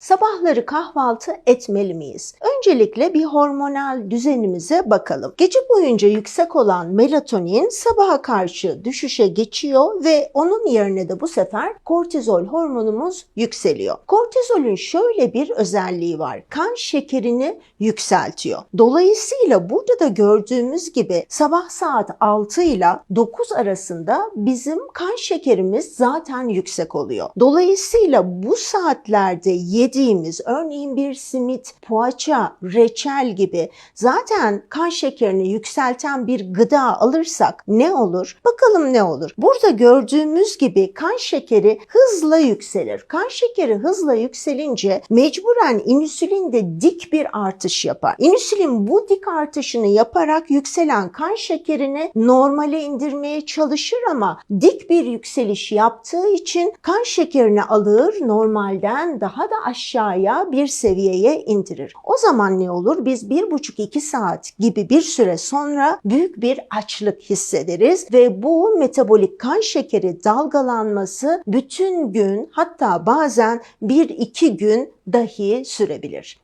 Sabahları kahvaltı etmeli miyiz? Öncelikle bir hormonal düzenimize bakalım. Gece boyunca yüksek olan melatonin sabaha karşı düşüşe geçiyor ve onun yerine de bu sefer kortizol hormonumuz yükseliyor. Kortizolün şöyle bir özelliği var. Kan şekerini yükseltiyor. Dolayısıyla burada da gördüğümüz gibi sabah saat 6 ile 9 arasında bizim kan şekerimiz zaten yüksek oluyor. Dolayısıyla bu saatlerde yediğimiz örneğin bir simit, poğaça, reçel gibi zaten kan şekerini yükselten bir gıda alırsak ne olur? Bakalım ne olur? Burada gördüğümüz gibi kan şekeri hızla yükselir. Kan şekeri hızla yükselince mecburen insülin de dik bir artış yapar. İnsülin bu dik artışını yaparak yükselen kan şekerini normale indirmeye çalışır ama dik bir yükseliş yaptığı için kan şekerini alır normalden daha da aşağıya bir seviyeye indirir. O zaman ne olur? Biz bir buçuk iki saat gibi bir süre sonra büyük bir açlık hissederiz ve bu metabolik kan şekeri dalgalanması bütün gün hatta bazen bir iki gün dahi sürebilir.